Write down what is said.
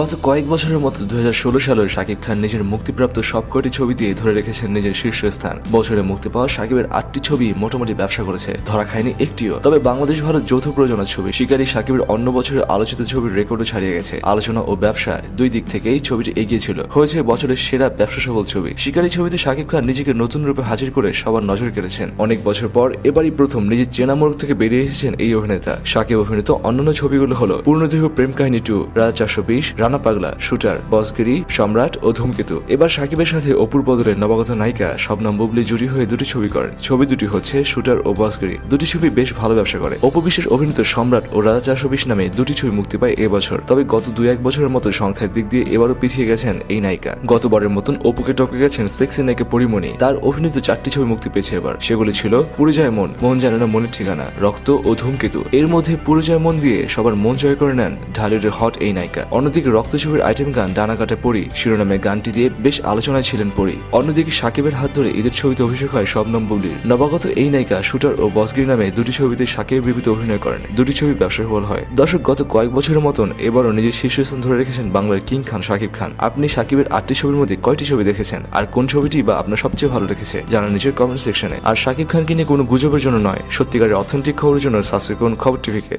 গত কয়েক বছরের মতো দুই সালের শাকিব খান নিজের মুক্তিপ্রাপ্ত সবকটি ছবি দিয়ে ধরে রেখেছেন নিজের শীর্ষস্থান। বছরে মুক্তি পাওয়া শাকিবের আটটি ছবি মোটামুটি ব্যবসা করেছে। ধরা খায়নি একটিও। তবে বাংলাদেশ ভারত যৌথ প্রযোজনা ছবি শিকারী শাকিবের অন্য বছরের আলোচিত ছবির রেকর্ডও ছাড়িয়ে গেছে। আলোচনা ও ব্যবসায় দুই দিক থেকেই ছবিটি এগিয়ে ছিল। হয়েছে বছরের সেরা ব্যবসা সফল ছবি। শিকারী ছবিতে শাকিব খান নিজেকে নতুন রূপে হাজির করে সবার নজর কেড়েছেন। অনেক বছর পর এবারই প্রথম নিজের চেনা মোড়ক থেকে বেরিয়ে এসেছেন এই অভিনেতা। শাকিব অভিনীত অন্যান্য ছবিগুলো হলো পূর্ণদেহ প্রেম কাহিনী টু রাজা চারশো বিশ রানা পাগলা, শুটার, বসগিরি, সম্রাট ও ধূমকেতু। এবার সাকিবের সাথে অপুর বদলে নবাগত নায়িকা শবনম বুবলি জুড়ি হয়ে দুটি ছবি করেন। ছবি দুটি হচ্ছে শুটার ও বসগিরি। দুটি ছবি বেশ ভালো ব্যবসা করে। অপু বিশেষ অভিনীত সম্রাট ও রাজা চারশো বিশ নামে দুটি ছবি মুক্তি পায় এবছর। তবে গত দুই এক বছরের মতো সংখ্যার দিক দিয়ে এবারও পিছিয়ে গেছেন এই নায়িকা। গতবারের মতন অপুকে টপকে গেছেন সেক্সি নায়িকা পরিমণি। তার অভিনীত চারটি ছবি মুক্তি পেয়েছে এবার। সেগুলি ছিল পুরে যায় মন মন জানে না মনের ঠিকানা, রক্ত ও ধূমকেতু। এর মধ্যে পুরে যায় মন দিয়ে সবার মন জয় করে নেন ঢালিউডের হট এই নায়িকা। অন্যদিকে রক্ত ছবির আইটেম গান ডানা কাটা পরি শিরোনামে গানটি দিয়ে বেশ আলোচনায় ছিলেন পরি। অন্যদিকে সাকিবের হাত ধরে ঈদের ছবিতে অভিষেক হয় শবনম বুবলির নবাগত এই নায়িকা, শুটার ও বসগির নামে দুটি ছবিতে সাকিবের বিপরীতে অভিনয় করেন। দুটি ছবি ব্যবসা সফল হয়। দর্শক, গত কয়েক বছরের মতন এবারও নিজের শীর্ষস্থান ধরে রেখেছেন বাংলার কিং খান সাকিব খান। আপনি সাকিবের আটটি ছবির মধ্যে কয়টি ছবি দেখেছেন? আর কোন ছবিটি বা আপনার সবচেয়ে ভালো লেগেছে? জানান নিজের কমেন্ট সেকশনে আর সাকিব খানকে নিয়ে কোনো গুজবের জন্য নয়। সত্যিকারের অথেন্টিক খবরের জন্য সাবস্ক্রাইব করুন খবর টিভিকে।